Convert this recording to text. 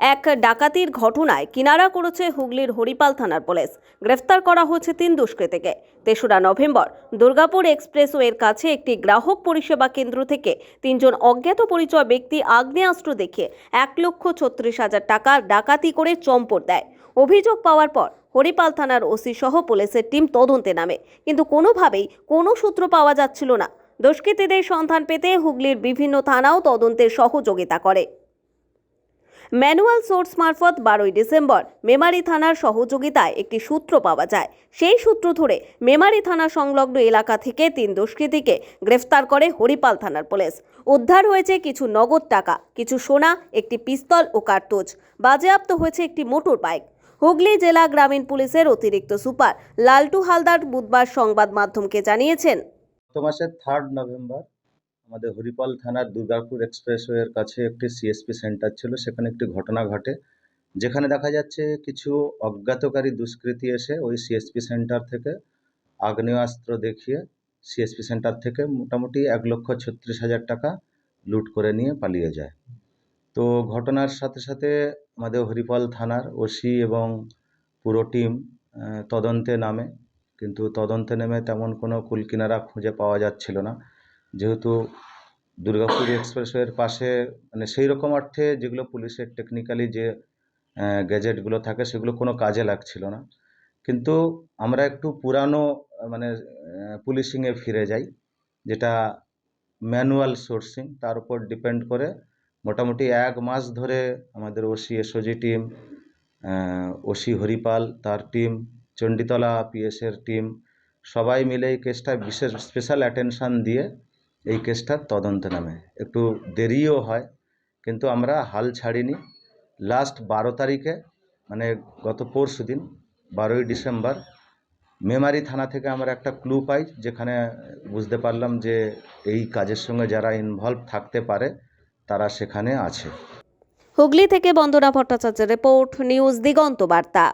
এক ডাকাতির ঘটনায় কিনারা করেছে হুগলির হরিপাল থানার পুলিশ। গ্রেফতার করা হয়েছে তিন দুষ্কৃতীকে। তেসরা নভেম্বর, দুর্গাপুর এক্সপ্রেসওয়ের কাছে একটি গ্রাহক পরিষেবা কেন্দ্র থেকে তিনজন অজ্ঞাত পরিচয় ব্যক্তি আগ্নেয়াস্ত্র দেখিয়ে এক লক্ষ ছত্রিশ হাজার টাকা ডাকাতি করে চম্পট দেয়। অভিযোগ পাওয়ার পর হরিপাল থানার ওসি সহ পুলিশের টিম তদন্তে নামে। কিন্তু কোনোভাবেই কোনো সূত্র পাওয়া যাচ্ছিল না। দুষ্কৃতীদের সন্ধান পেতে হুগলির বিভিন্ন থানাও তদন্তের সহযোগিতা করে। ম্যানুয়াল সোর্স মারফত বারোই ডিসেম্বর মেমারি থানার সহযোগিতায় একটি সূত্র পাওয়া যায়। সেই সূত্র ধরে মেমারি থানা সংলগ্ন এলাকা থেকে তিন দুষ্কৃতীকে গ্রেফতার করে হরিপাল থানার পুলিশ। উদ্ধার হয়েছে কিছু নগদ টাকা, কিছু সোনা, একটি পিস্তল ও কার্তুজ। বাজেয়াপ্ত হয়েছে একটি মোটর বাইক। হুগলি জেলা গ্রামীণ পুলিশের অতিরিক্ত সুপার লালটু হালদার বুধবার সংবাদ মাধ্যমকে জানিয়েছেন। গত মাসের থার্ড নভেম্বর আমাদের হরিপাল থানার দুর্গাপুর এক্সপ্রেসওয়ের কাছে একটি সিএসপি সেন্টার ছিল, সেখানে একটি ঘটনা ঘটে। যেখানে দেখা যাচ্ছে কিছু অজ্ঞাতকারী দুষ্কৃতী এসে ওই সিএসপি সেন্টার থেকে আগ্নেয়াস্ত্র দেখিয়ে সিএসপি সেন্টার থেকে মোটামুটি এক লক্ষ ছত্রিশ হাজার টাকা লুট করে নিয়ে পালিয়ে যায়। তো ঘটনার সাথে সাথে আমাদের হরিপাল থানার ওসি এবং পুরো টিম তদন্তে নামে। কিন্তু তদন্তে নেমে তেমন কোনো কুলকিনারা খুঁজে পাওয়া যাচ্ছিল না। যেহেতু দুর্গাপুর এক্সপ্রেসওয়ের পাশে মানে সেই রকম অর্থে যেগুলো পুলিশের টেকনিক্যালি যে গ্যাজেটগুলো থাকে সেগুলো কোনো কাজে লাগছিল না। কিন্তু আমরা একটু পুরানো মানে পুলিশিংয়ে ফিরে যাই, যেটা ম্যানুয়াল সোর্সিং, তার উপর ডিপেন্ড করে মোটামুটি এক মাস ধরে আমাদের OC SOG team OC Haripal, তার টিম, চণ্ডীতলা পিএসের টিম, সবাই মিলে এই কেসটা বিশেষ স্পেশাল অ্যাটেনশান দিয়ে এই কেসটার তদন্তে নামে। একটু দেরিও হয়, কিন্তু আমরা হাল ছাড়িনি। লাস্ট বারো তারিখে মানে গত পরশু দিন, বারোই ডিসেম্বর, মেমারি থানা থেকে আমরা একটা ক্লু পাই, যেখানে বুঝতে পারলাম যে এই কাজের সঙ্গে যারা ইনভলভ থাকতে পারে, তারা সেখানে আছে। হুগলি থেকে বন্দনা ভট্টাচার্যের রিপোর্ট, নিউজ দিগন্ত বার্তা।